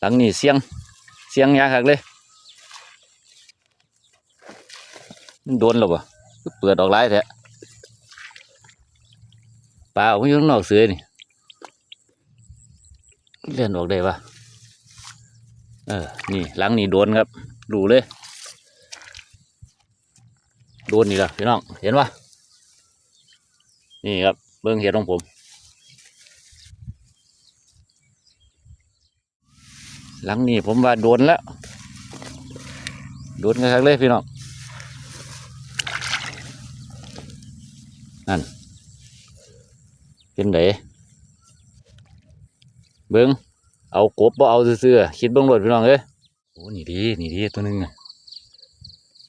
หลังนี่เสียงเสียงยากคักเลยมันโดนหรอปะเปิดออกไล่แท้ปลาออกมาอยู่ข้างนอกเสือนี่เลื่อนออกได้ปะเออ นี่หลังนี่โดนครับ ดูเลย โดนนี่ละพี่น้อง เห็นปะนี่ครับ เบิ้งเห็ดของผม หลังนี้ผมว่าโดนแล้วโดนกันครั้งเลยพี่น้องนั่นเป็นไดเบิ้งเอากบบ่เอาซื่อๆคิดเบิ้งรถพี่น้องเอ้ยโอ้หนีดีหนีดีตัวหนึงน่ะ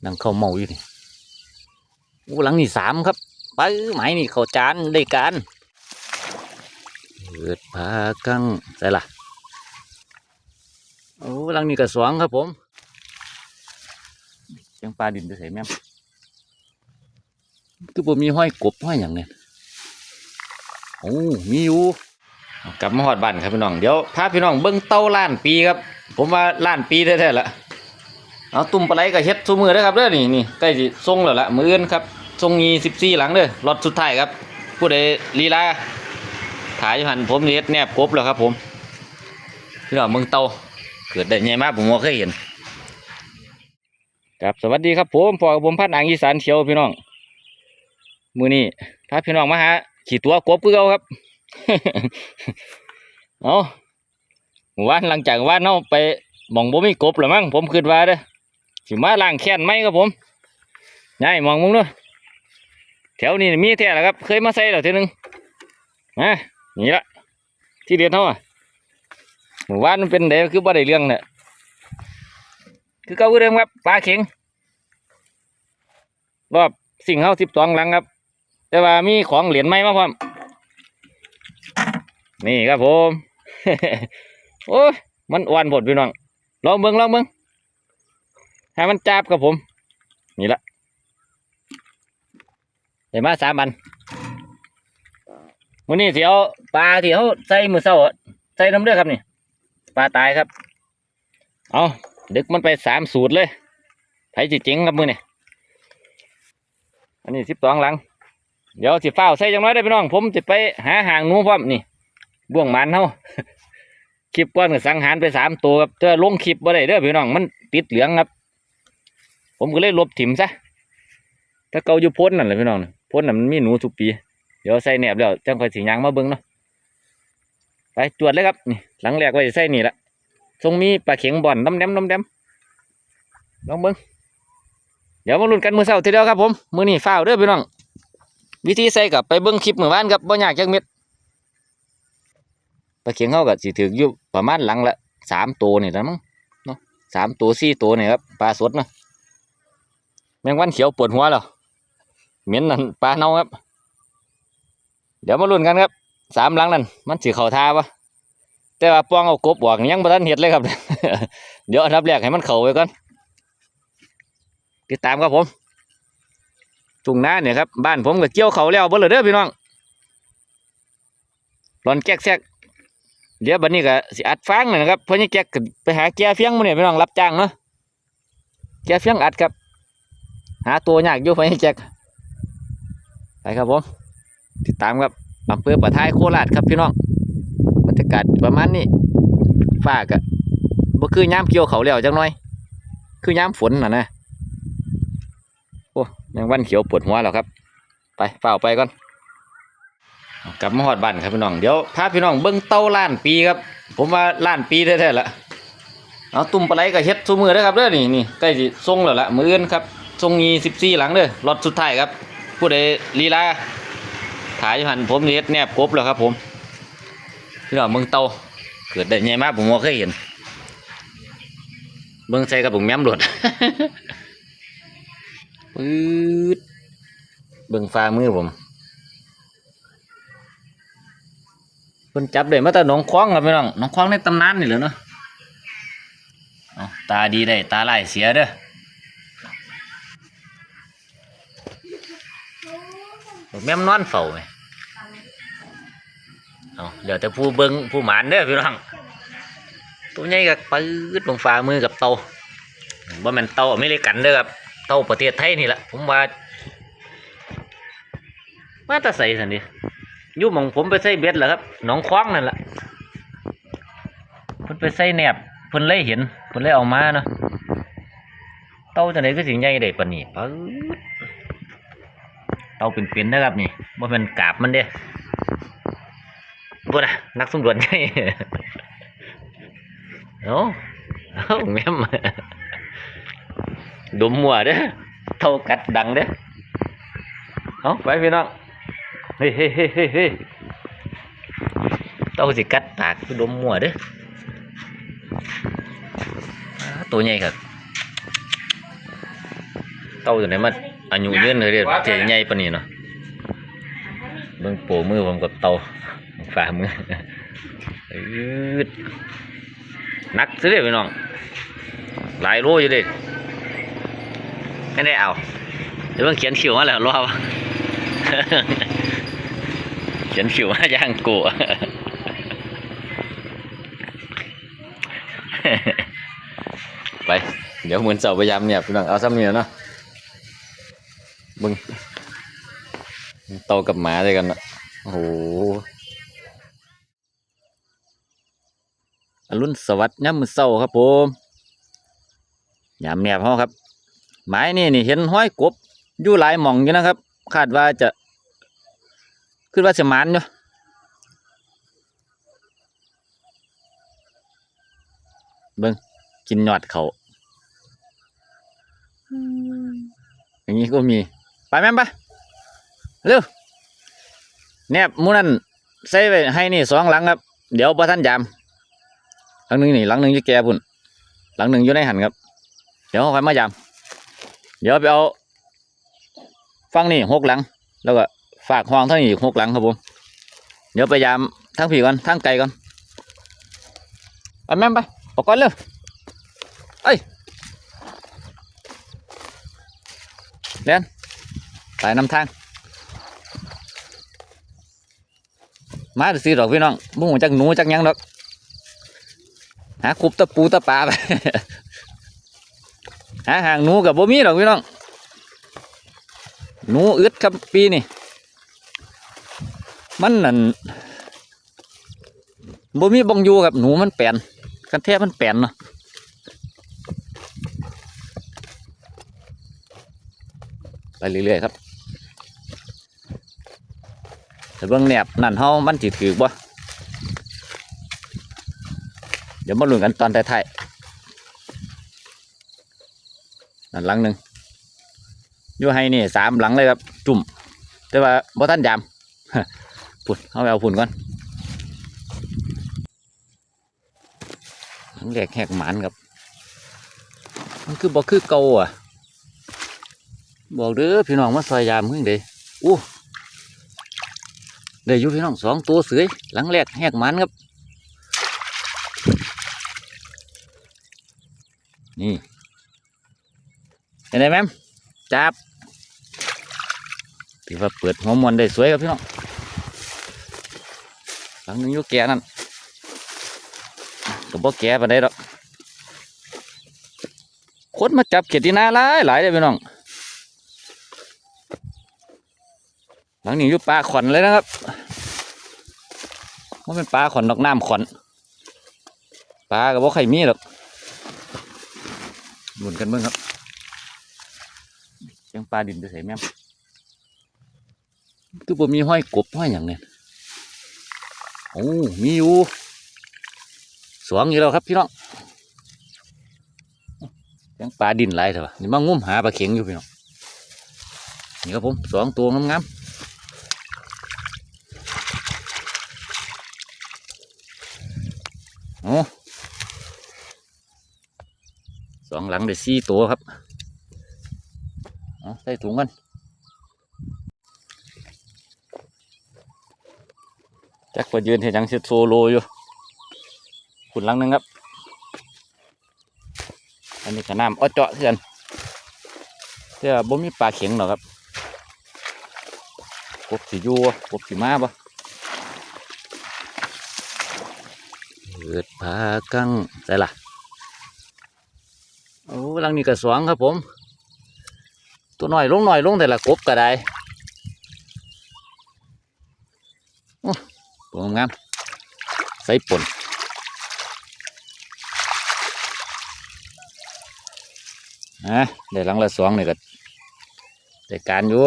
นั่งเข้าเมาอยู่นี่โอ้หลังนี่สามครับไปไหมนี่เขาจานได้การเปิดพากังใส่ละ โอ้หลังนี่ก็สองครับผมยังปลาดินไปใส่แม่คือผมมีห้อยกบห้อยอย่างเนี่ยโอ้มีอยู่กลับมาหอดบ้านครับพี่น้อง เดี๋ยวพาพี่น้องเบิ้งเต้าล้านปีครับ ผมว่าล้านปีแท้ๆละเอาตุ่มปลาไหลกับเฮ็ดซูมือเด้ครับเด้อนี่นี่ใกล้สิส่งแล้วละมืออื่นครับทรงยีสิบสี่หลังเด้อรถสุดท้ายครับ ผู้ใดลีลาถ่ายหันผมเฮ็ดแนบกบแล้วครับผมพี่น้องเมืองเตา เกิดได้ใหญ่มากผมบ่เคยเห็นครับสวัสดีครับผมพ่อกับผมพันอ่างอีสานเขียวพี่น้อง มือนี้พาพี่น้องมาหาขี่ตัวกบคือเขาครับเอาหมู่านหลังจากว่านเนาไปมองบ่มีกบหรือมั้งผมคิดว่าเด้อสิมาล้างแค้นไหมครับผมย้ายมองมุงเด้อแถวนี้มีแท้แล้วครับ เคยมาใส่แล้วทีนึงนะนี่ละที่เดียนเท่าอะ หมู่บ้านมันเป็นเดคือบ่ได้เรื่องเนี่ยคือเก่าคือเดิมครับปลาเข็ง รอบสิ่งเฮาสิบสองหลังครับ แต่ว่ามีของเหรียญไม้มาพร้อมนี่ครับผม โอ้ยมันอ้วนผดพี่น้องลองเบิ่งลองเบิ่งให้มันจับครับผม นี่ละเดี๋ยวมาสามอันวันนี้สิเอปลาที่เขาใส่มือเศร้าอะใส่น้ำเลือดครับนี่ ปลาตายครับ เอาดึกมันไปสามสูตรเลยไผจิเจ๋งครับมือเนี่ยอันนี้สิบสองหลัง เดี๋ยวสิฟ้าใส่จังน้อยได้พี่น้อง ผมจะไปหาหางหนูพร้อมนี่บ่วงมันเฮาคลิปก้อนกับสังหารไปสามตัวครับเจอลงคลิปบ่ได้เด้อพี่น้องมันติดเหลืองครับ ผมก็เลยลบถิ่มซะถ้าเกาอยู่พ้นนั่นแหละพี่น้องพ้นน่ะมันมีหนูทุกปี เดี๋ยวใส่แหนบแล้วจังค่อยสียางมาเบิ้งเนาะ ไปตรวจเลยครับนี่หลังแรกไว้ใส่นี่ละทรงมีปลาเข็งบ่อนน้ำแดมน้ำแดมลองเบิ้งเดี๋ยวมาลุ้นกันมือเสาร์ทีเดียวครับผมมือนี่ฝ้าวเด้อพี่น้องวิธีใส่กับไปเบิ้งคลิปมือวานครับบ่ยากจักเม็ดปลาเข็งเขากับสิถืออยู่ประมาณหลังละสามตัวนี่ละมั้งเนาะสามตัวสี่ตัวนี่ครับปลาสดเนาะแมงวันเขียวปวดหัวแล้วเหม็นนั่นปลาเน่าครับ เดี๋ยวมาลุ้นกันครับ สามหลังนั่นมันสีเข่าท่าปะแต่ว่าปองเอากบบอกยังบ่ทันเห็ดเลยครับ เดี๋ยวอันดับแรกให้มันเข่าไว้ก่อนติดตามครับผมจุงหน้าเนี่ยครับบ้านผมก็เกี่ยวเขาแล้วเบ่เลยเด้อพี่น้องร้อนแก๊กแซกเดี๋ยวบัดนี้ก็สิอัดฟางเลยนะครับเพื่อนแก๊กไปหาแก่เฟียงมาเนี่ยพี่น้องรับจ้างเนาะแก่เฟียงอัดครับ หาตัวยากอยู่ไปแจ็คไปครับผมติดตามครับ อำเภอปะท้ายโคราชครับพี่น้องบรรยากาศประมาณนี้ฟ้ากะบ่คือยามเกี่ยวเขาแล้วจังน่อย คือยามฝนน่ะนะโอ้ยังวันเขียวปวดหัวแล้วครับ ไปเฝ้าไปก่อนกลับมาหอดบ้านครับพี่น้องเดี๋ยวพาพี่น้องเบิ้งเต้าล้านปีครับ ผมว่าล้านปีแท้ๆละเอาตุ่มปลาไหลกับเฮ็ดซูมือเด้ครับเด้อนี่นี่ใกล้สิส่งแล้วละมืออื่นครับทรงยีสิบสี่หลังเด้อรถสุดท้ายครับ ผู้ใดลีลา ถ่ายหันผมนี่เฮ็ดแนบกบแล้วครับ ผมพี่น้องเมืองเตาเกิดได้ใหญ่มากผมบ่เคยเห็นเบิ่งใส่กับผมแม้มโดดปื๊ดเบิ่งฟ้ามือผมเพิ่นจับได้มาแต่หนองคว้างครับพี่น้องหนองคว้างในตำนานนี่แหละเนาะตาดีได้ตาลายเสียเด้อ แม่มนอนเฝ้าไหมเอาเดี๋ยวแต่ผู้เบิงผู้หมานเด้อพี่น้องตัวใหญ่กับปืดลงฝ่ามือกับเตาว่ามันเตาอเมริกันเด้อครับเตาประเทศไทยนี่แหละผมว่ามาแตาใส่สันดิยู่หมองผมไปใส่เบ็ดแหละครับหนองคว้างนั่นแหละเพิ่นไปใส่แหนบเพิ่นเลยเห็นเพิ่นเลยเอามาเนาะเตาจังไดก็สิใหญ่ได้ปานนี้ปืด เตาเป็นๆนะครับนี่บ่แม่นกาบมันเด้บ่น่ะนักสำรวจใหญ่เอาเอาแม่มดมมัวเด้อเท่ากัดดังเด้อเอาไปพี่น้องเฮ้ยเฮ้ยเฮ้ยเฮ้ยเต้าสิกัดปากดมมัวเด้อตัวใหญ่ครับเต้าตัวไหนมัน อายุยืนเลยเด้อเจ๊ใหญ่ปานนี้เนาะเบิ่งโปมือผมกับเต้าฝ่ามืออืดนักซื้อเด้พี่น้อง หลายโลอยู่เด้ไม่ได้เอาเดี๋ยวเพิ่งเขียนคิวมาแล้วรอบเขียนคิวมาย่างกูไป เดี๋ยวเหมือนเสาพยายามเนี่ยพี่น้องเอาซ้ำเนี่ยเนาะ มึงโตกับหมาด้วยกันเนาะโอ้โหอรุณสวัสดิ์ยามมื้อเช้าครับผมยามแนบเฮาครับหมายนี่นี่เห็นห้อยกบอยู่หลายหม่องอยู่นะครับ คาดว่าจะคิดว่าจะหมานอยู่เบิ่งกินยอดเขาอย่างนี้ก็มี ไปแม่มไปเร็วแนบหมูนั่นใส่ไว้ให้นี่สองหลังครับ เดี๋ยวพอท่านยามหลังหนึ่งนี่หลังหนึ่งอยู่แก่พุ่นหลังหนึ่งอยู่ในหันครับ เดี๋ยวค่อยมายาม เดี๋ยวไปเอาฟังนี่หกหลัง แล้วก็ฝากห้องทั้งนี้อีกหกหลังครับผม เดี๋ยวไปยามทั้งผีก่อนทั้งไก่ก่อนไปแม่มไปออกก่อนเร็วเอ้ยเรียน ไปนำทาง มาดูสิดอกพี่น้องบุ้งจักหนูจักยังดอก หาคุบตะปูตะปลาไป หาหางหนูกับบ่มีดอกพี่น้อง หนูอึดครับปีนี่ มันนั่นบ่มีบองอยู่กับหนูมันแปลนกันแทบมันแปลนเนาะไปเรื่อยๆครับ แต่เบื้องแนบนั่นเฮามันจิถือบ่เดี๋ยวมาลุ้นกันตอนท้ายๆนั่นหลังหนึ่งอยู่ให้นี่สามหลังเลยครับจุ่มแต่ว่าบ่ท่านยามพุ่นเอาไปเอาพุ่นก่อนหลังแรกแหกหมานครับมันคือบ่คือเก่าอะบอกเด้อพี่น้องมาซอยยามเพิ่งเด้อู้ เดี๋ยวอยู่พี่น้องสองตัวเสือยหลังแรกแหกมานครับ นี่เห็นไหมแม่จับถือว่าเปิดหัวมวนได้สวยครับพี่น้องหลังนึงยุแก่นั่นก็บ่แก่ปานใดดอกคนมาจับเขียดที่นาหลายหลายเลยพี่น้องหลังนี้อยู่ปลาขอนเลยนะครับ มันเป็นปลาขอนดอกน้ำขอนปลาก็บ่ใครมีหรอกหมุนกันเบิ่งครับยังปลาดินจะใส่แม่มคือบ่มีห้อยกบห้อยอย่างเนี่ยโอ้มีอยู่สวงอยู่แล้วครับพี่น้องยังปลาดินหลายเถอะวะนี่มางุ้มหาปลาเข็งอยู่พี่น้องนี่ครับผมสองตัวงามๆโอ้ สอง หลังได้สี่ตัวครับเอาใส่ถุงกันจักว่ายืนเห็นยังเสียโซโลอยู่ขุนหลังหนึงครับ อันนี้ก็น้ำอ้อเจาะเพื่อนแต่ว่าบ่มีปลาเข็งหรอกครับกบสียูกบสีมาบ่เอเปิดพากังใส่ละ โอ้หลังนี้ก็สวงครับผม ตัวหน่อยลงหน่อยลงแต่ละกบก็ได้โอ้ตัวงามใส่ป่นนะเดี๋ยวหลังละสองนี่ก็ได้การอยู่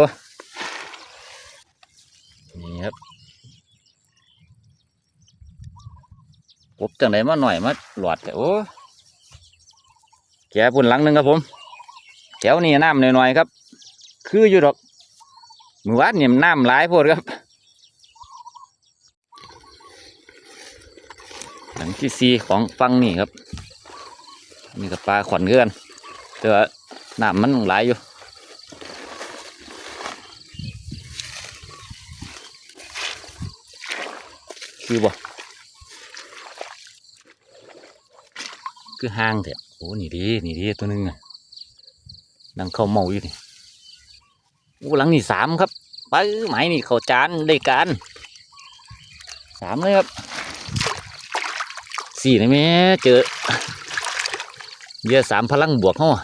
นี่ครับกบจังไดมาหน่อยมาหลอดแต่โอ้ แกปุ่นหลังหนึ่งครับผม แถวนี้น้ำหน่อยๆครับ คืออยู่ดอกมือวานเนี่ยน้ำหลายโพดครับหลังที่สี่ของฟังนี่ครับนี่กับปลาขวัญเกือนแต่ว่าน้ำมันหลายอยู่ คือห้างแท้โอ้นี่ดีนี่ดีตัวหนึงอะนั่งเข้าเมาอยู่นี่โอ้หลังนี่สามครับไปไหมนี่เขาจานได้การสามเลยครับสี่เลยแม่เจอเยอะสามพลังบวกเขาอะ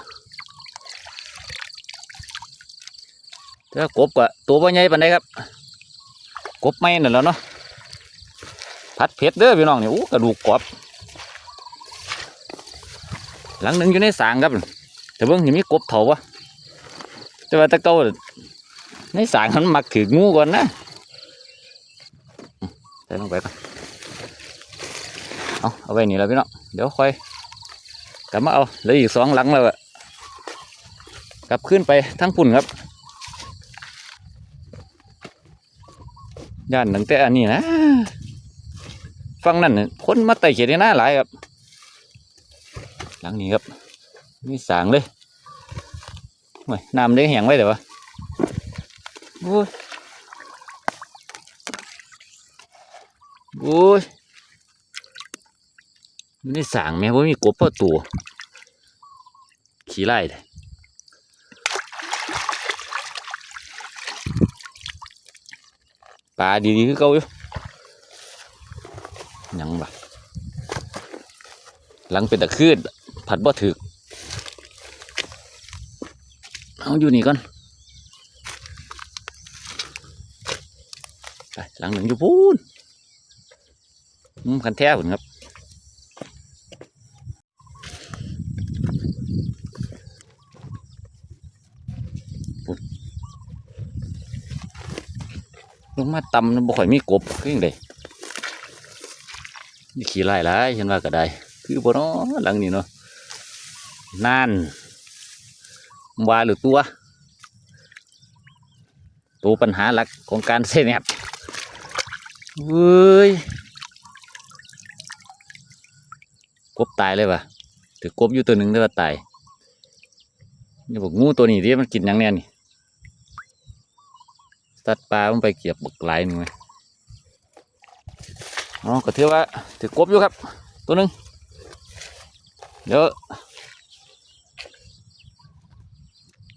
แต่ว่ากบอะตัวบ่ใหญ่ปานใดครับ กบไม่นั่นแล้วเนาะพัดเผ็ดเด้อพี่น้องนี่โอ้กระดูกกรอบ หลังหนึ่งอยู่ในสางครับแต่เบิ่งยังมีกบเถาวะแต่ว่าตะเก้าในสางมันมักถืองูก่อนนะใส่ลงไปก่อนเอาเอาไว้นี่แล้วพี่น้องเดี๋ยวค่อยกลับมาเอาเหลืออีกสองหลังแล้วอะกลับขึ้นไปทั้งปุ่นครับย่านตั้งแต่อันนี้นะ ฟังนั่นคนมาไต่เขียนหน้าหลายครับ หลังนี้ครับมีสางเลยโอ้ยน้ำได้แห้งไว้เดี๋ยววะโอ้ยโอ้ยอยู่สางแม่ว่ามีกบเพ่อตัวขี้ไล่เลยปลาดีๆคือเก่าอยู่ยังบ่หลังเป็นตะคืด ผัดบ่ถึกเอาอยู่นี่ก่อนไปหลังหนึ่งอยู่พูนอืมคันแท้ผุนครับพุ่นลงมาตำบ่ค่อยมีกบคือยังไงนี่ขี่ไล่หลายฉันว่าก็ได้ คือบ่เนาะหลังนี้เนาะ นั่นวาหรือตัว ตัวปัญหาหลักของการเซแนบเว้ยกบตายเลยปะถือกบอยู่ตัวหนึ่งได้ว่าตายนี่บอกงูตัวนี้ที่มันกินยังแน่นี่สัตว์ปลามันไปเกียบบักหลหนึ่งไหมอ๋อก็ถือว่าถือกบอยู่ครับ ตัวหนึ่งเดี๋ยว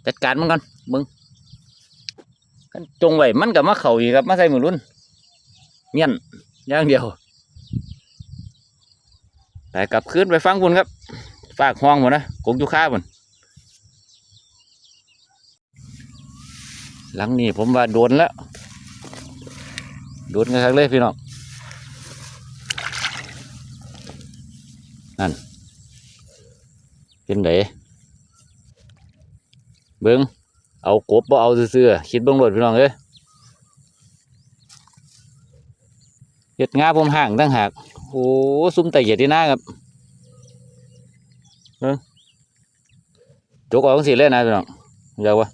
จัดการมันก่อนมึงกันจงไว้มันกับมาเข่าอีกครับมาใส่มือรุ่นเงี้ยนอย่างเดียวแต่กลับคืนไปฟังคุณครับ ฝากห้องหมดนะกงอยู่ข้าบนหลังนี้ผมว่าโดนแล้วโดนกันครั้งเลยพี่น้องอันเป็นได เบิ้งเอากบบ่เอาซื่อๆคิดเบิ้งรถพี่น้องเอ้ยเห็ดงาผมห่างตั้งหากโอ้ซุ้มไต่เหยียดที่หน้าครับเบิ้งจกออกสิเลยนะพี่น้องยาววะ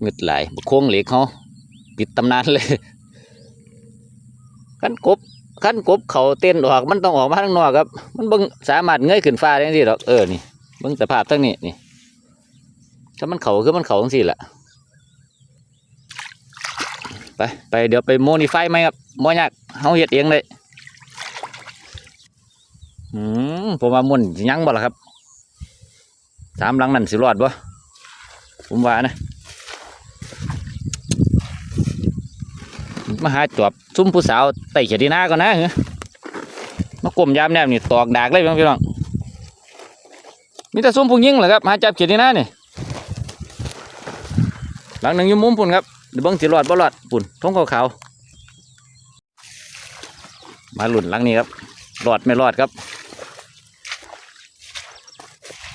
เงึดไหลโค้งเหล็กเขาปิดตำนานเลยกันกบขั้นกบเขาเต้นออกมันต้องออกมาข้างนอกครับ มันบิ่งสามารถเงยขึ้นฟ้าได้ที่หรอกเออนี่ บิ่งสภาพทั้งนี้นี่ถ้ามันเขาคือมันเขาทั้งสี่แหละไปไปเดี๋ยวไปโมดิฟายไหมครับบ่ยากเฮาเฮ็ดเองเลยอืมผมว่ามุ่นยังบ่ละครับสามหลังนั่นสิรอดบ่ผมว่านะมาหาจอบซุ่มผู้สาวไต่เขียดีหน้าก่อนนะเหรอมากลมยามแนบนี่ตอกดากเลยพี่น้อง มีแต่ซุ่มผู้ยิ่งเหรอครับหาจับเขียดีหน้านี่หลังหนึ่งยู่มมุมปุ่นครับเดี๋ยวเบิ้งสิรอดบ่รอดปุ่นท้องขาวๆมาหลุนหลังนี้ครับรอดไม่รอดครับ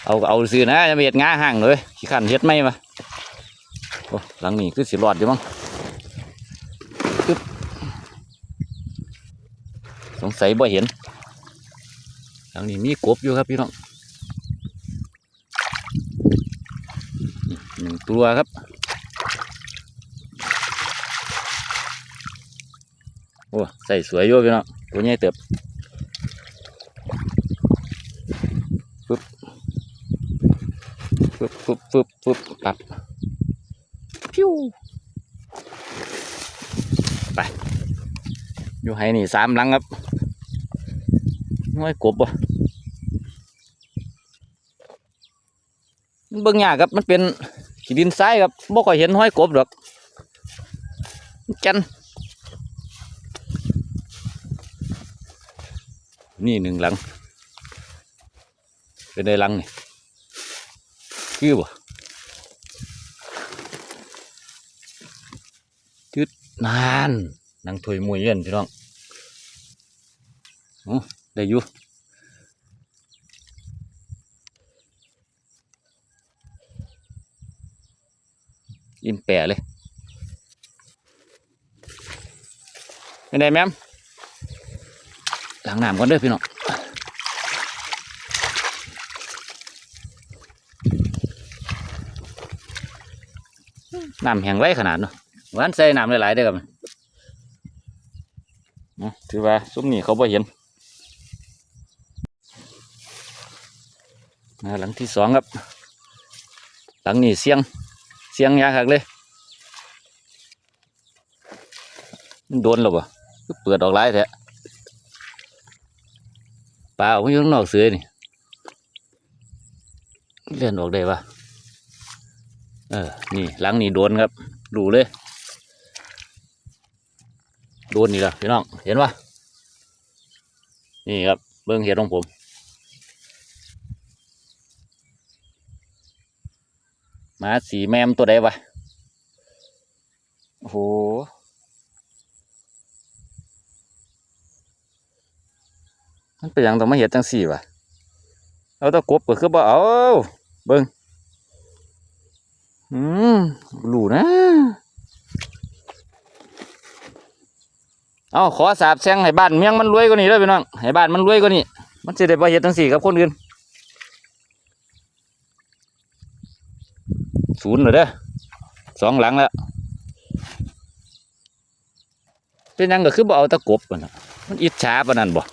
เอาเอาซื้อนะจะไปเห็ดงาห่างเลยขี้ขันเฮ็ดไม่มาโอ้หลังนี้คือสิรอดอยู่มั้งสงสัยบ่เห็นหลังนี้มีกบอยู่ครับพี่น้องนี่หนึ่ง ตัวครับ โอ้ใส่สวยอยู่พี่น้องตัวใหญ่เติบฟึบฟึบฟึบฟึบปับพิวไปอยู่ให้นี่สามหลังครับน้อยกบบ่มันเบิ่งยากครับมันเป็น ขี้ดินทรายครับบ่ค่อยเห็นห้อยกบดอกจันนี่หนึ่งหลัง เป็นได้หลังนี่คือบ่จุดนานนังถอยมวยเย็นพี่น้องโอ้ได้อยู่ ยิ้มแปะเลยเป็นไงแม่มหลังน้ำก่อนเด้อพี่น้องน้ำแห้งไรขนาดเนาะวานใส่น้ำหลายๆได้อครับนะถือว่าซุ้มนี่เขาบ่เห็นหลังที่สองครับ หลังนี้เสียง สียงยากคักเลย มันโดนหรอบ่คือเปิดออกหลายแท้ปลาออกมาอยู่ข้างนอกเสือนี่เลื่อนออกได้ปะเออ นี่หลังนี่โดนครับดูเลย โดนนี่ละพี่น้อง เห็นปะนี่ครับ เบิ้องเห็ดของผม หมาสีแมมตัวใดวะโอ้โหมันเป็นหยังต้องมาเห็ดจังสี่วะเอาตะกบก็คือบ่เอาเบิ้งอืมรู้นะเอาขอสาบแช่งให้บ้านเมียงมันรวยกว่านี้เด้อพี่น้องให้บ้านมันรวยกว่านี้มันจะได้บ่เฮ็ดจังสี่กับคนอื่น ศูนย์เลยเด้อสองหลังแล้วเป็นยังก็คือบ่เอาตะกบมันมันอิจฉาปานนั้นบ่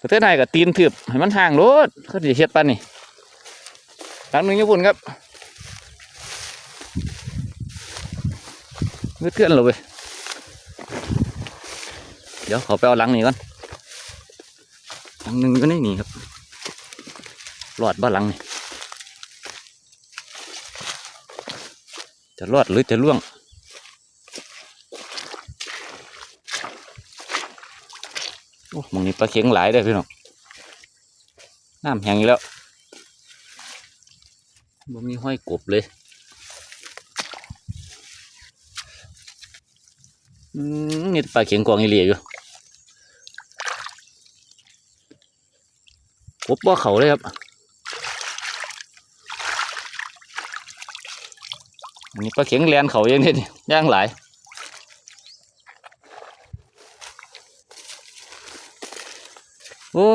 ประเทศไทยก็ตีนถืบให้มันห่างโลดเขาสิเฮ็ดปานนี้หลังหนึ่งญี่ปุ่นครับเงือเกือนเลยเว้ยเดี๋ยวขอไปเอาหลังนี้ก่อนหลังหนึ่งก็นี่นี่ครับรอดบ้านหลังนี่ จะรอดหรือจะล่วง โอ้มึงนี่ปลาเข็งหลายได้พี่น้องน้ำแห้งแล้วบ่มีห้อยกบเลยอืมนี่ปลาเข็งกองอีเหลียอยู่กบบ่เขาเลยครับ นนี้ปลาเข็งแลนเขาเองนี่ย่างหลายโอ้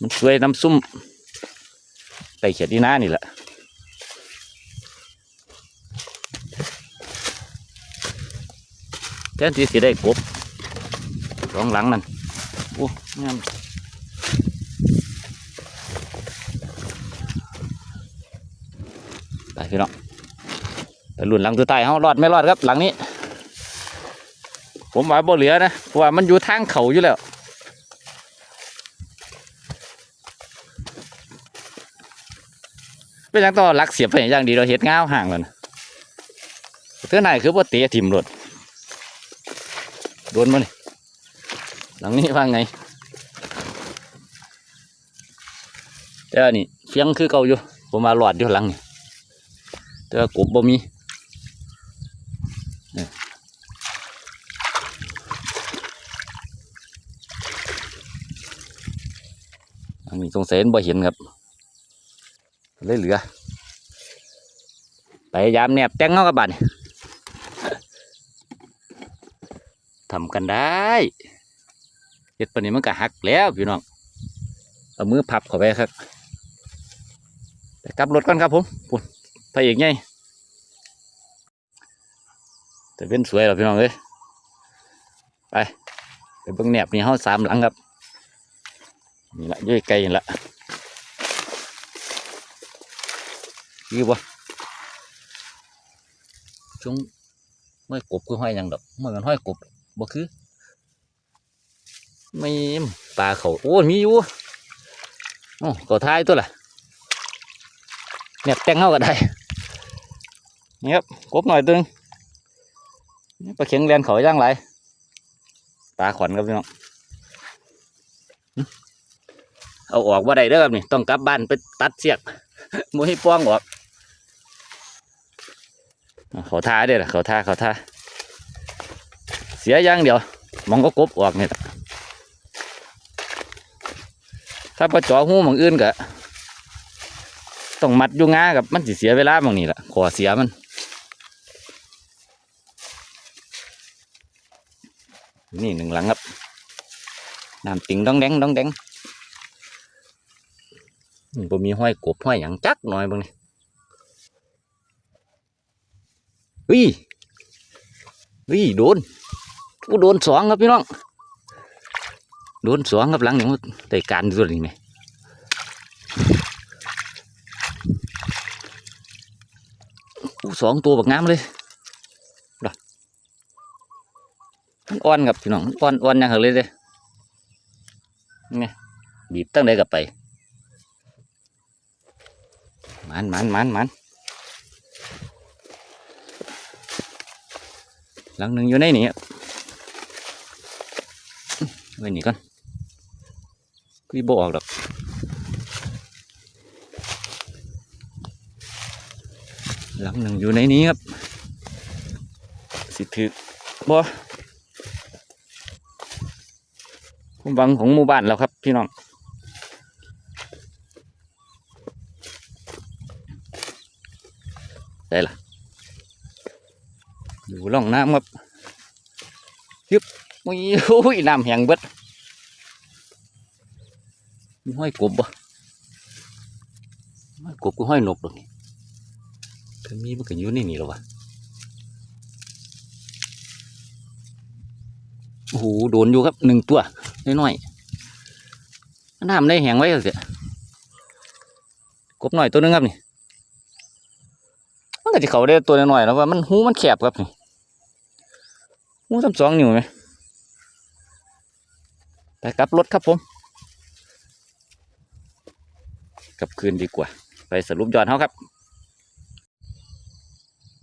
มันสวยน้ำซุ่มไต่เขียดดีหน้านี่แหละแทนที่สิได้กบสองหลังนั่นโอ้งามไปพี่น้อง ไปลุ่นหลังตัวใต้เขารอดไม่รอดครับ หลังนี้ ผมว่าบ่เหลือนะเพราะว่ามันอยู่ทางเขาอยู่แล้วเป็นยังต่อลักเสียบไปอย่างดีเราเฮ็ดง้าวห่างแล้วนะเท่าไหนคือว่าเตะถิ่มรถโดนมานี่หลังนี้ว่าไงแต่ว่านี่เฟียงคือเก่าอยู่ผมมาหลอดอยู่หลังนี่แต่ว่ากบบ่มีนี่อันนี้ สงสัยบ่เห็นครับ เลยเหลือพยายามแนบแต่งเงากับบัดนทำกันได้เฮ็ดปนนี้มันก็หักแล้วพี่น้อง เอามือพับเข้าไปครับไปกลับรถก่อนครับผมปุ่นพระเอกไงแต่เป็นสวยหรอพี่น้องเอ้ยไปไปเบิ่งแนบนี่เฮาสามหลังครับ นี่ละย้อยไก่ละคือบ่ช่วงไม่กบคือห้อยยังดอกมันมันห้อยกบบ่คือไม่ปลาเขาโอ้มีอยู่อ๋อก็ท้ายตัวละเนี่ยแป้งเข้าก็ได้เนี่คบกบหน่อยตึงนี่ปลาเข็งเรียนเขาย่างไรปลาขวัญครับพี่น้อง เอาออกว่าได้เด้อครับนี่ต้องกลับบ้านไปตัดเสียกมือให้ป้องออกเขาท่าเด้อเขาท่าเขาท่าเสียอย่างเดียวมองก็กบออกเนี่แหละถ้าประจอหูหมองอื่นก็ต้องมัดยู่งากับมันสิเสียเวลาหมองนี่แหละขอเสียมันนี่หนึ่งหลังครับน้ำติงดองแดงดองแดง บ่มีห้อยกบห้อยหยังจักหน่อยเบางนี่เฮ้ยเฮ้ยโดนกูโดนสองครับพี่น้อง โดนสองครับหลังอย่างว่าได้การตัวนี้ไหมอู้สองตัวบักงามเลยดอกมันอ่อนครับพี่น้องมันอ่อนอ่อนอยังเหเลยเลยนี่บีบตั้งได้กับไป มันมันมันมันหลังหนึ่งอยู่ในนี่ครับไว้นี่ก่อนกุยบออกดอกหลังหนึ่งอยู่ในนี้ครับ สิถือบ่ความหวังของหมู่บ้านเราครับพี่น้อง ได้ล่ะ อยู่ร่องน้ำครับยึบมุ้ยโอ้ยน้ำแห้งเบิดมีห้อยกบบ่ห้อ ยกบก็ห้อยนกดอกนี่ถ้ามีมันก็อยู่ในี่นี่หรอวะโอ้โหโดนอยู่ครับหนึ่งตัวน้อยๆน้ำได้แห้งไว้เสียกบหน่อยตัวหนึงครับนี่ มันก็จะเขาได้ตัวน้อยๆแล้วว่ามันหูมันแคบครับนี่หูสามสองนิ้วไหมไปกลับรถครับผมกลับคืนดีกว่า ไปสรุปยอดเขาครับ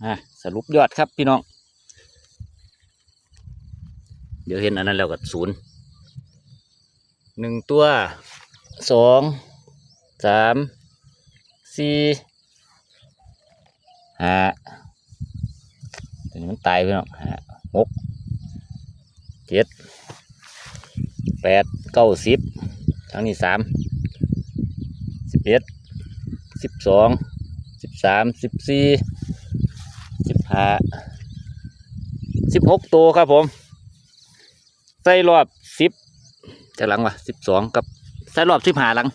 อะสรุปยอดครับพี่น้อง เดี๋ยวเห็นอันนั้นแล้วก็ศูนย์หนึ่งตัวสองสามสี่ ห้าตัวนี้มันตายไปเนาะห้าหกเจ็ดแปดเก้าสิบทั้งนี้สามสิบเอ็ดสิบสองสิบสามสิบสี่สิบห้าสิบหกตัวครับผม ใส่รอบสิบจะหลังวะสิบสองกับ ใส่รอบสิบห้าหลัง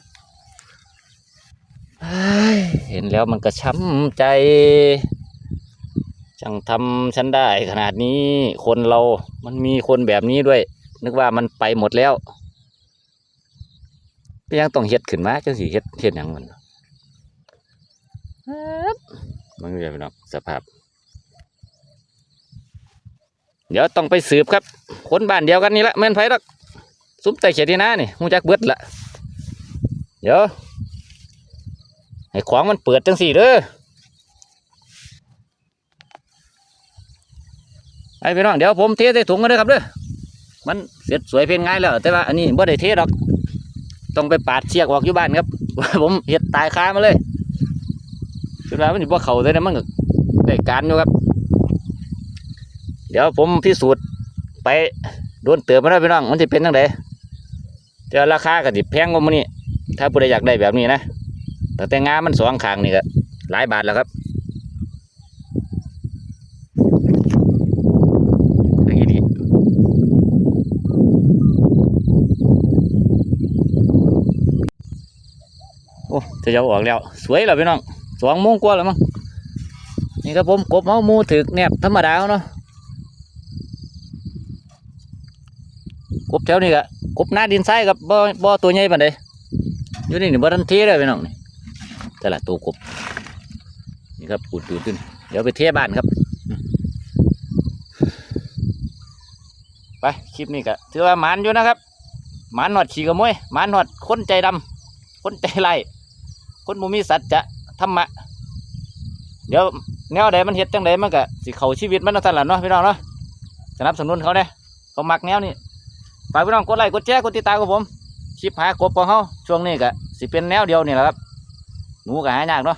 เฮ้ยเห็นแล้วมันก็ช้ำใจจังทำฉันได้ขนาดนี้คนเรามันมีคนแบบนี้ด้วย นึกว่ามันไปหมดแล้วก็ยังต้องเฮ็ดขึ้นมาจังสิเฮ็ดเฮ็ดหยังมันครับมันก็เป็นอกสภาพ เดี๋ยวต้องไปสืบครับ คนบ้านเดียวกันนี่ละแม่นไผดอกซุปไตเขียดีนะนี่มูจักเบิดละเดี๋ยว ให้ของมันเปิดจังสี่เด้อไปพี่น้องเดี๋ยวผมเทใส่ถุงกันเลยครับเด้อมันเสร็จสวยเพียงง่ายแล้ว แต่ว่าอันนี้บ่ได้เทดอกต้องไปปาดเชือกออกอยู่บ้านครับ ผมเห็ดตายคามาเลยคือว่ามันอยู่บ่เขาเลยนะมันก็ได้การอยู่ครับ เดี๋ยวผมพิสูจน์ไปโดนเติมมาแล้วพี่น้องมันจะเป็นจังไดแต่ราคาก็สิแพงกว่ามื้อนี้ถ้าผู้ใดอยากได้แบบนี้นะ แต่แต่งามันสองข้างนี่ก็หลายบาทแล้วครับดีดีโอ้จะจะอาออกแล้ว สวยแล้วพี่น้องสองโมงกว่าแล้วมั้งนี่ครับผมกบเมามูถึกแนบธรรมดาเนาะกบแถวนี้ก็กบหน้าดินทรายกับบ่บ่ตัวใหญ่ปานใดอยู่นี่นี่บ่ทันเทเลยพี่น้องนี่ แต่ละตัวกบ นี่ครับปูดปูดขึ้น เดี๋ยวไปเทบ้านครับ ไป คลิปนี้ก็ถือว่าหมานอยู่นะครับ หมานหนอดขี่กระมวยหมานหนอดคนใจดำคนใจไร้คนบ่มีสัจจะธรรมะ เดี๋ยวแนวใดมันเฮ็ดจังใดมันก็สิเขาชีวิตมันนั่นแหละเนาะพี่น้องเนาะสนับสนุนเขาเนี่ยเขามักแนวนี้ฝากพี่น้องกดไลค์กดแชร์กดติดตามกับผมคลิปหากบของเขาช่วงนี้ก็สิเป็นแนวเดียวนี่แหละครับ หนูก็หายากเนาะ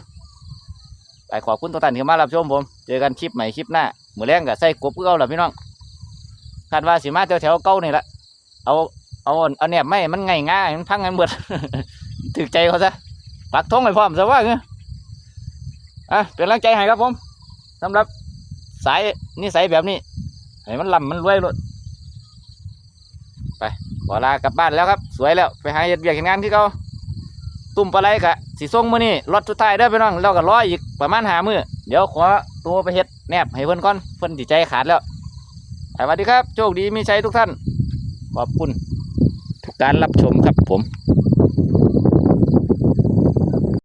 ไปขอบคุณทุกท่านที่มารับชมผม เจอกันคลิปใหม่คลิปหน้ามือแรงก็ใส่กบเก่าหละพี่น้องคาดว่าสิมาแถวแถวเก่านี่ละเอาเอาเอาเนี่ยไม่มันไงง่ายมันพังกันเบิดถึกใจเขาซะปักท้องให้พร้อมซะว่าเงี้ยอะเป็นกำลังใจให้ครับผมสำหรับสายนิสัยแบบนี้ให้มันลำมันรวยรถขอลากลับบ้านแล้วครับ สวยแล้วไปหาเฮ็ดเวียกเฮ็ดงานที่เขา ตุ่มปลาไหลกะสีส่งมื้อนี้รถสุดท้ายเด้อพี่น้องเราก็รออีกประมาณหามือเดี๋ยวขอตัวไปเฮ็ดแนบให้เพิ่นก่อนเพิ่นสิใจขาดแล้วสวัสดีครับ โชคดีมีชัยทุกท่าน ขอบคุณทุกการรับชมครับผม